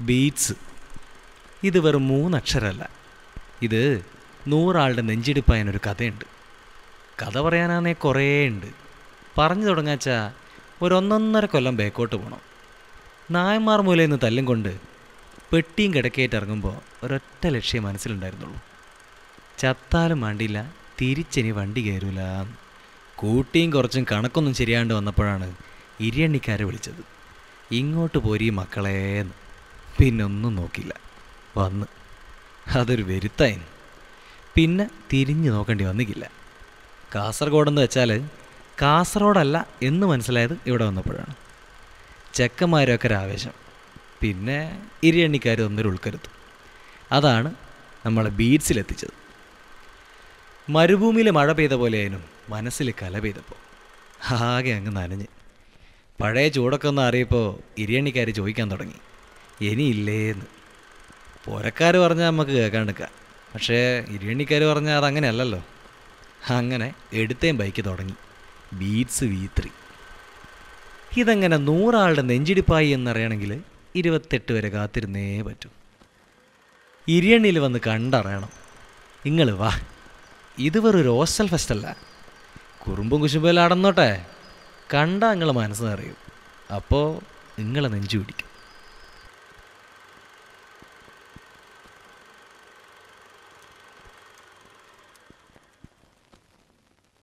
Beats. ഇത് വെറും മൂന്നക്ഷരല്ല. ഇത് നൂറാളുടെ നെഞ്ചിടിപ്പായനൊരു കഥയുണ്ട്. കഥ പറയാനാണേ കുറേ ഉണ്ട് പറഞ്ഞു തുടങ്ങാച്ചാ ഒരു ഒന്നൊന്നര കൊല്ലം ബേക്കോട്ട് പോകണം നായന്മാർ മൂലയിൽ നിന്ന് തല്ലും കൊണ്ട് പെട്ടിയും കിടക്കയായിട്ട് ഇറങ്ങുമ്പോൾ ഒരൊറ്റ ലക്ഷ്യം മനസ്സിലുണ്ടായിരുന്നുള്ളൂ. ചത്താലും വേണ്ടിയില്ല തിരിച്ചിനി വണ്ടി കയറൂല കൂട്ടിയും കുറച്ചും കണക്കൊന്നും ശരിയാണ്ട് വന്നപ്പോഴാണ് ഇരിയണ്ണിക്കാരെ വിളിച്ചത്. ഇങ്ങോട്ട് പോരി മക്കളേന്ന്. പിന്നൊന്നും നോക്കില്ല. വന്ന്. അതൊരു വരുത്തായിന്. പിന്നെ തിരിഞ്ഞു നോക്കേണ്ടി വന്നിക്കില്ല. കാസർഗോഡെന്ന് വെച്ചാൽ കാസർഗോഡല്ല എന്ന് മനസ്സിലായത് ഇവിടെ വന്നപ്പോഴാണ്. ചെക്കന്മാരൊക്കെ ആവേശം. പിന്നെ ഇരിയണ്ണിക്കാർ ഒന്നൊരു ഉൾക്കരുത്ത്. അതാണ് നമ്മളെ ബീച്ചിലെത്തിച്ചത്. മരുഭൂമിയിൽ മഴ പെയ്ത പോലെയായിരുന്നു മനസ്സിൽ കല പെയ്തപ്പോൾ ആകെ അങ്ങ് നനഞ്ഞ്. പഴയ ചൂടൊക്കെ ഒന്ന് അറിയപ്പോൾ ഇരിയണ്ണിക്കാർ ചോദിക്കാൻ തുടങ്ങി. ഇനിയില്ലേന്ന്. പോരക്കാർ പറഞ്ഞാൽ നമുക്ക് കേൾക്കാണ്ടിരിക്കാം പക്ഷേ ഇരുവണ്ണിക്കാർ പറഞ്ഞാൽ അതങ്ങനെയല്ലല്ലോ. അങ്ങനെ എടുത്തേം ബൈക്ക് തുടങ്ങി. Beats V three. ഇതങ്ങനെ നൂറാളുടെ നെഞ്ചിടിപ്പായി എന്നറിയണമെങ്കിൽ ഇരുപത്തെട്ട് വരെ കാത്തിരുന്നേ പറ്റൂ. ഇരിയണ്ണിയിൽ വന്ന് കണ്ടറിയണം. നിങ്ങൾ വാ. ഇത് വെറൊരു ഹോസ്റ്റൽ ഫെസ്റ്റല്ല. കുറുമ്പും കുശുമ്പെല്ലാം അടന്നോട്ടെ. കണ്ടാൽ നിങ്ങൾ മനസ്സ് അപ്പോൾ നിങ്ങളെ നെഞ്ചു പിടിക്കും.